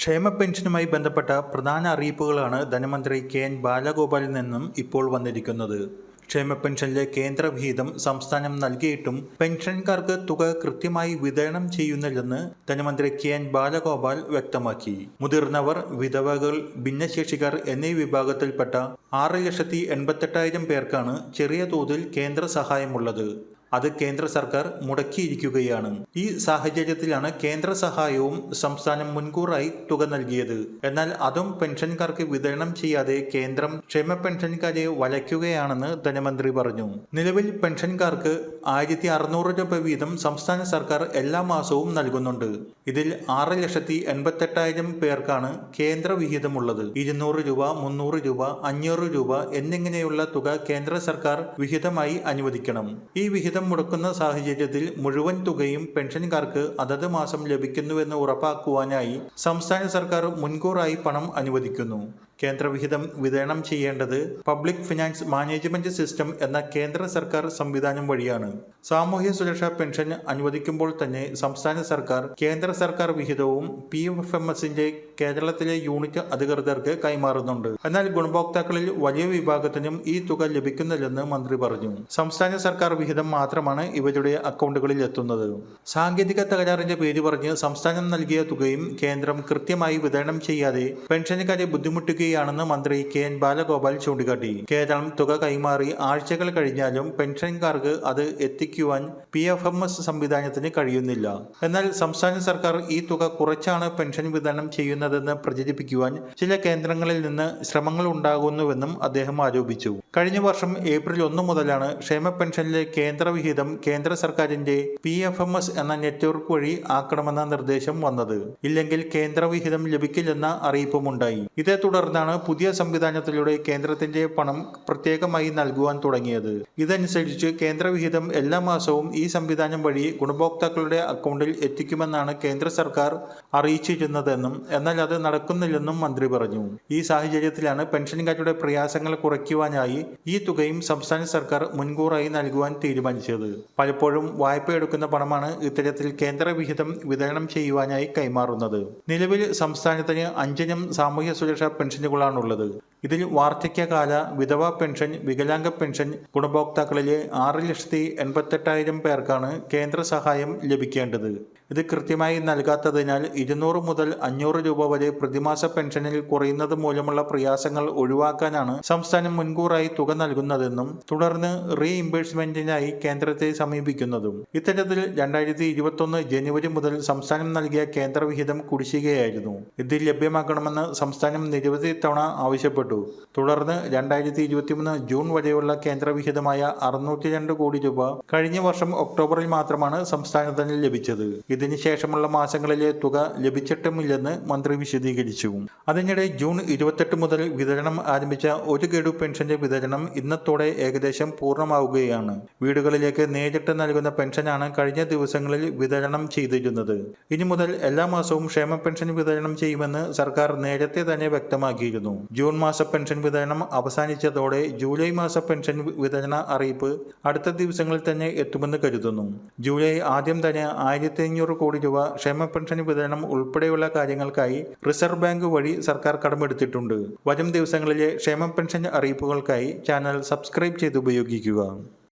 ക്ഷേമ പെൻഷനുമായി ബന്ധപ്പെട്ട പ്രധാന അറിയിപ്പുകളാണ് ധനമന്ത്രി കെ എൻ ബാലഗോപാലിൽ നിന്നും ഇപ്പോൾ വന്നിരിക്കുന്നത്. ക്ഷേമ പെൻഷനിലെ കേന്ദ്ര വിഹിതം സംസ്ഥാനം നൽകിയിട്ടും പെൻഷൻകാർക്ക് തുക കൃത്യമായി വിതരണം ചെയ്യുന്നില്ലെന്ന് ധനമന്ത്രി കെ എൻ ബാലഗോപാൽ വ്യക്തമാക്കി. മുതിർന്നവർ വിധവകൾ ഭിന്നശേഷിക്കാർ എന്നീ വിഭാഗത്തിൽപ്പെട്ട ആറ് ലക്ഷത്തി എൺപത്തെട്ടായിരം പേർക്കാണ് ചെറിയ തോതിൽ കേന്ദ്ര സഹായമുള്ളത്. അത് കേന്ദ്ര സർക്കാർ മുടക്കിയിരിക്കുകയാണ്. ഈ സാഹചര്യത്തിലാണ് കേന്ദ്ര സഹായവും സംസ്ഥാനം മുൻകൂറായി തുക നൽകിയത്. എന്നാൽ അതും പെൻഷൻകാർക്ക് വിതരണം ചെയ്യാതെ കേന്ദ്രം ക്ഷേമ പെൻഷൻകാരെ വലയ്ക്കുകയാണെന്ന് ധനമന്ത്രി പറഞ്ഞു. നിലവിൽ പെൻഷൻകാർക്ക് ആയിരത്തി അറുന്നൂറ് രൂപ വീതം സംസ്ഥാന സർക്കാർ എല്ലാ മാസവും നൽകുന്നുണ്ട്. ഇതിൽ ആറ് ലക്ഷത്തി എൺപത്തെട്ടായിരം പേർക്കാണ് കേന്ദ്ര വിഹിതമുള്ളത്. ഇരുന്നൂറ് രൂപ മുന്നൂറ് രൂപ അഞ്ഞൂറ് രൂപ എന്നിങ്ങനെയുള്ള തുക കേന്ദ്ര സർക്കാർ വിഹിതമായി അനുവദിക്കണം. ഈ വിഹിതം മുടക്കുന്ന സാഹചര്യത്തിൽ മുഴുവൻ തുകയും പെൻഷൻകാർക്ക് അതത് മാസം ലഭിക്കുന്നുവെന്ന് ഉറപ്പാക്കുവാനായി സംസ്ഥാന സർക്കാർ മുൻകൂറായി പണം അനുവദിക്കുന്നു. കേന്ദ്രവിഹിതം വിതരണം ചെയ്യേണ്ടത് പബ്ലിക് ഫിനാൻസ് മാനേജ്മെന്റ് സിസ്റ്റം എന്ന കേന്ദ്ര സർക്കാർ സംവിധാനം വഴിയാണ്. സാമൂഹ്യ സുരക്ഷാ പെൻഷൻ അനുവദിക്കുമ്പോൾ തന്നെ സംസ്ഥാന സർക്കാർ കേന്ദ്ര സർക്കാർ വിഹിതവും പി എഫ് എം എസിന്റെ കേരളത്തിലെ യൂണിറ്റ് അധികൃതർക്ക് കൈമാറുന്നുണ്ട്. എന്നാൽ ഗുണഭോക്താക്കളിൽ വലിയ വിഭാഗത്തിനും ഈ തുക ലഭിക്കുന്നില്ലെന്ന് മന്ത്രി പറഞ്ഞു. സംസ്ഥാന സർക്കാർ വിഹിതം മാത്രമാണ് ഇവരുടെ അക്കൗണ്ടുകളിൽ എത്തുന്നത്. സാങ്കേതിക തകരാറിന്റെ പേര് പറഞ്ഞ് സംസ്ഥാനം നൽകിയ തുകയും കേന്ദ്രം കൃത്യമായി വിതരണം ചെയ്യാതെ പെൻഷനുകാരെ ബുദ്ധിമുട്ടുകയാണെന്ന് മന്ത്രി കെ എൻ ബാലഗോപാൽ ചൂണ്ടിക്കാട്ടി. കേരളം തുക കൈമാറി ആഴ്ചകൾ കഴിഞ്ഞാലും പെൻഷൻകാർക്ക് അത് എത്തിക്കുവാൻ പി എഫ് എം എസ് സംവിധാനത്തിന് കഴിയുന്നില്ല. എന്നാൽ സംസ്ഥാന സർക്കാർ ഈ തുക കുറച്ചാണ് പെൻഷൻ വിതരണം ചെയ്യുന്നതെന്ന് പ്രചരിപ്പിക്കുവാൻ ചില കേന്ദ്രങ്ങളിൽ നിന്ന് ശ്രമങ്ങൾ ഉണ്ടാകുന്നുവെന്നും അദ്ദേഹം ആരോപിച്ചു. കഴിഞ്ഞ വർഷം ഏപ്രിൽ ഒന്ന് മുതലാണ് ക്ഷേമ പെൻഷനിലെ കേന്ദ്ര വിഹിതം കേന്ദ്ര സർക്കാരിന്റെ പി എഫ് എം എസ് എന്ന നെറ്റ്വർക്ക് വഴി ആക്കണമെന്ന നിർദ്ദേശം വന്നത്. ഇല്ലെങ്കിൽ കേന്ദ്ര വിഹിതം ലഭിക്കില്ലെന്ന അറിയിപ്പുമുണ്ടായി. ഇതേ തുടർന്നാണ് പുതിയ സംവിധാനത്തിലൂടെ കേന്ദ്രത്തിന്റെ പണം പ്രത്യേകമായി നൽകുവാൻ തുടങ്ങിയത്. ഇതനുസരിച്ച് കേന്ദ്രവിഹിതം എല്ലാ മാസവും ഈ സംവിധാനം വഴി ഗുണഭോക്താക്കളുടെ അക്കൗണ്ടിൽ എത്തിക്കുമെന്നാണ് കേന്ദ്ര സർക്കാർ അറിയിച്ചിരുന്നതെന്നും എന്നാൽ അത് നടക്കുന്നില്ലെന്നും മന്ത്രി പറഞ്ഞു. ഈ സാഹചര്യത്തിലാണ് പെൻഷൻകാരുടെ പ്രയാസങ്ങൾ കുറയ്ക്കുവാനായി ഈ തുകയും സംസ്ഥാന സർക്കാർ മുൻകൂറായി നൽകുവാൻ തീരുമാനിച്ചത്. പലപ്പോഴും വായ്പ എടുക്കുന്ന പണമാണ് ഇത്തരത്തിൽ കേന്ദ്രവിഹിതം വിതരണം ചെയ്യുവാനായി കൈമാറുന്നത്. നിലവിൽ സംസ്ഥാനത്തിന് അഞ്ചിനും സാമൂഹ്യ സുരക്ഷാ പെൻഷനുകളാണുള്ളത് ഇതിൽ വാർദ്ധക്യകാല വിധവാ പെൻഷൻ വികലാംഗ പെൻഷൻ ഗുണഭോക്താക്കളിലെ ആറ് ലക്ഷത്തി എൺപത്തെട്ടായിരം പേർക്കാണ് കേന്ദ്ര സഹായം ലഭിക്കേണ്ടത്. ഇത് കൃത്യമായി നൽകാത്തതിനാൽ ഇരുന്നൂറ് മുതൽ അഞ്ഞൂറ് രൂപ വരെ പ്രതിമാസ പെൻഷനിൽ കുറയുന്നത് മൂലമുള്ള പ്രയാസങ്ങൾ ഒഴിവാക്കാനാണ് സംസ്ഥാനം മുൻകൂറായി തുക നൽകുന്നതെന്നും തുടർന്ന് റീ ഇംബേഴ്സ്മെന്റിനായി കേന്ദ്രത്തെ സമീപിക്കുന്നതും. ഇത്തരത്തിൽ രണ്ടായിരത്തി ഇരുപത്തൊന്ന് ജനുവരി മുതൽ സംസ്ഥാനം നൽകിയ കേന്ദ്രവിഹിതം കുടിശ്ശികയായിരുന്നു. ഇത് ലഭ്യമാക്കണമെന്ന് സംസ്ഥാനം നിരവധി തവണ ആവശ്യപ്പെട്ടു. തുടർന്ന് രണ്ടായിരത്തി ഇരുപത്തിമൂന്ന് ജൂൺ വരെയുള്ള കേന്ദ്രവിഹിതമായ അറുന്നൂറ്റി രണ്ട് കോടി രൂപ കഴിഞ്ഞ വർഷം ഒക്ടോബറിൽ മാത്രമാണ് സംസ്ഥാനത്തിന് ലഭിച്ചത്. ഇതിനുശേഷമുള്ള മാസങ്ങളിലെ തുക ലഭിച്ചിട്ടുമില്ലെന്ന് മന്ത്രി വിശദീകരിച്ചു. അതിനിടെ ജൂൺ ഇരുപത്തെട്ട് മുതൽ വിതരണം ആരംഭിച്ച ഒരു ഗഡു പെൻഷന്റെ വിതരണം ഇന്നത്തോടെ ഏകദേശം പൂർണമാവുകയാണ്. വീടുകളിലേക്ക് നേരിട്ട് നൽകുന്ന പെൻഷനാണ് കഴിഞ്ഞ ദിവസങ്ങളിൽ വിതരണം ചെയ്തിരുന്നത്. ഇനി മുതൽ എല്ലാ മാസവും ക്ഷേമ പെൻഷൻ വിതരണം ചെയ്യുമെന്ന് സർക്കാർ നേരത്തെ തന്നെ വ്യക്തമാക്കിയിരുന്നു. ജൂൺ മാസ പെൻഷൻ വിതരണം അവസാനിച്ചതോടെ ജൂലൈ മാസ പെൻഷൻ വിതരണ അറിയിപ്പ് അടുത്ത ദിവസങ്ങളിൽ തന്നെ എത്തുമെന്ന് കരുതുന്നു. ജൂലൈ ആദ്യം തന്നെ ആയിരത്തി അഞ്ഞൂറ് കോടി രൂപ ക്ഷേമ പെൻഷൻ വിതരണം ഉൾപ്പെടെയുള്ള കാര്യങ്ങൾക്കായി റിസർവ് ബാങ്ക് വഴി സർക്കാർ കടമെടുത്തിട്ടുണ്ട്. വരും ദിവസങ്ങളിലെ ക്ഷേമ പെൻഷൻ അറിയിപ്പുകൾക്കായി ചാനൽ സബ്സ്ക്രൈബ് ചെയ്ത് ഉപയോഗിക്കുക.